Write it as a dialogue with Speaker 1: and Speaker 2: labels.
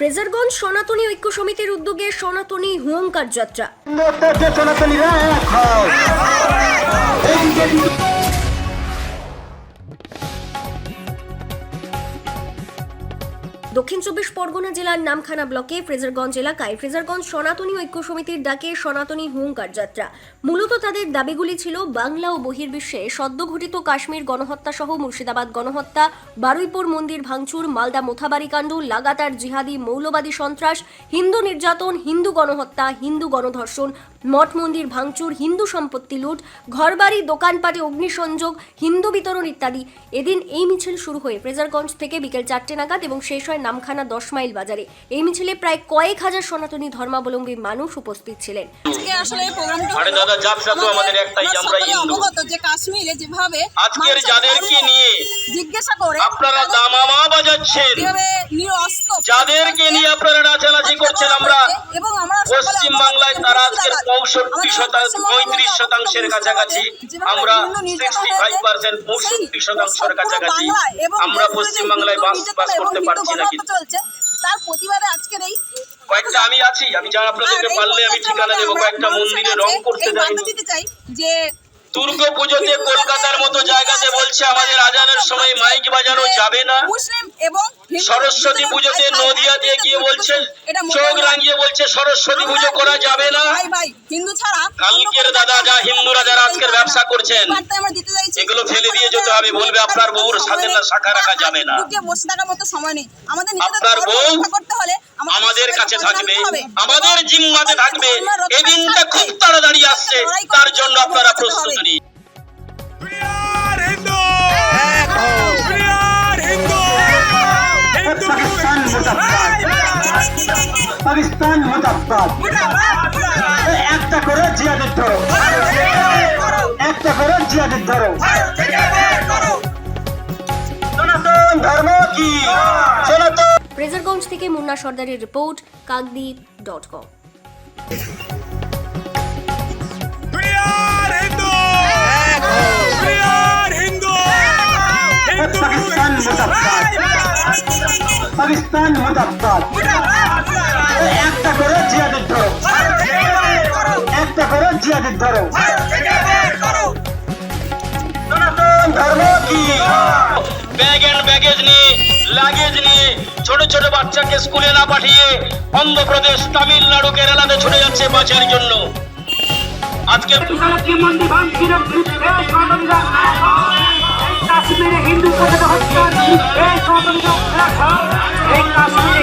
Speaker 1: ফ্রেজারগঞ্জ সনাতনী ঐক্য সমিতির উদ্যোগে সনাতনী হুঙ্কার যাত্রা। দক্ষিণ চব্বিশ পরগনা জেলার নামখানা ব্লকে ফ্রেজারগঞ্জ এলাকায় ফ্রেজারগঞ্জ সনাতনী ঐক্য সমিতির ডাকে সনাতনী হুঙ্কার যাত্রা। মূলত তাদের দাবিগুলি ছিল বাংলা ও বহির্বিশ্বে সদ্য ঘটিত কাশ্মীর গণহত্যা সহ মুর্শিদাবাদ গণহত্যা, বারুইপুর মন্দির ভাঙচুর, মালদা মোথাবাড়ি কাণ্ড, লাগাতার জিহাদি মৌলবাদী সন্ত্রাস, হিন্দু নির্যাতন, হিন্দু গণহত্যা, হিন্দু গণধর্ষণ মঠ মন্দির ভাঙচুর হিন্দু সম্পত্তি লুট ঘরবাড়ি দোকানপাটে অগ্নিসংযোগ হিন্দু বিতরণ ইত্যাদি। এদিন এই মিছিল শুরু হয়ে ফ্রেজারগঞ্জ থেকে বিকেল চারটে নাগাদ এবং শেষ হয় নামখানা দশ মাইল বাজারে। এই মিছিলে প্রায় কয়েক হাজার সনাতনী ধর্মাবলম্বী মানুষ উপস্থিত ছিলেন।
Speaker 2: আজকে আসলে প্রোগ্রামটা
Speaker 3: আরে
Speaker 2: হলো
Speaker 3: দাদা, জাবসা তো আমাদের একটাই,
Speaker 2: আমরা
Speaker 3: আমরা হিন্দু।
Speaker 2: যে কাশ্মীরে যেভাবে
Speaker 3: আজকের যাদেরকে নিয়ে?
Speaker 2: জিজ্ঞাসা করে
Speaker 3: আপনারা
Speaker 2: তাদের
Speaker 3: দামামা বাজাচ্ছেন। যাদেরকে নিয়ে আপনারা নাচানাচি করছেন আমরা
Speaker 2: এবং
Speaker 3: পশ্চিম বাংলায় তারা আজকের পঁয়ষট্টি শতাংশ পঁয়ত্রিশ শতাংশের
Speaker 2: কাছাকাছি।
Speaker 3: আমরা সিক্সটি ফাইভ পার্সেন্ট পঁয়ষট্টি শতাংশের কাছাকাছি। আমরা পশ্চিম বাংলায় বাস বাস করতে পারছি না কিন্তু।
Speaker 2: তার প্রতিবাদে আজকের এই
Speaker 3: কয়েকটা আমি আছি আমি যা আপনাদেরকে পারলে আমি ঠিকানা দেবো কয়েকটা মন্দিরে রং করতে
Speaker 2: চাই যে
Speaker 3: দুর্গা পুজোতে কলকাতার মতো জায়গাতে বলছে আমাদের আজানের সময় মাইক বাজানো যাবে না।
Speaker 2: এবং
Speaker 3: সরস্বতী পুজোতে নদিয়াতে গিয়ে বলছে চোখ রাঙিয়ে বলছে সরস্বতী পুজো করা যাবে না।
Speaker 2: হিন্দু ছাড়া
Speaker 3: কালকের দাদা যা হিন্দুরা যারা আজকের ব্যবসা করছেন এগুলো ফেলে দিয়ে যেতে হবে, বলবে আপনার বউর সাথে না শাখা রাখা যাবে না।
Speaker 2: বসে থাকার মতো সময় নেই। আমাদের
Speaker 3: আপনার বউ
Speaker 2: করতে হলে
Speaker 3: আমাদের কাছে থাকবে আমাদের জিম্মাতে থাকবে। এই দিনটা খুব তাড়াতাড়ি আসছে তার জন্য আপনারা প্রস্তুত নিন!
Speaker 4: পাকিস্তান একটা করে জিয়াদের ধরো। একটা করে জিয়াদের ধরো।
Speaker 1: ফ্রেজারগঞ্জ থেকে মুন্না সর্দারের report Kakdwip dot com!
Speaker 4: Pakistan একটা করে জিয়াদের ধরো। একটা করে জিয়াদের ধরো। সনাতন ধর্ম কি?
Speaker 3: ব্যাগেজ নিয়ে লাগেজ নিয়ে ছোট ছোট বাচ্চাকে স্কুলে না পাঠিয়ে অন্ধ্রপ্রদেশ, তামিলনাড়ু, কেরালাতে ছুটে যাচ্ছে বাঁচার জন্য। আজকে
Speaker 5: কাশ্মীরে হিন্দু এই কাশ্মীরে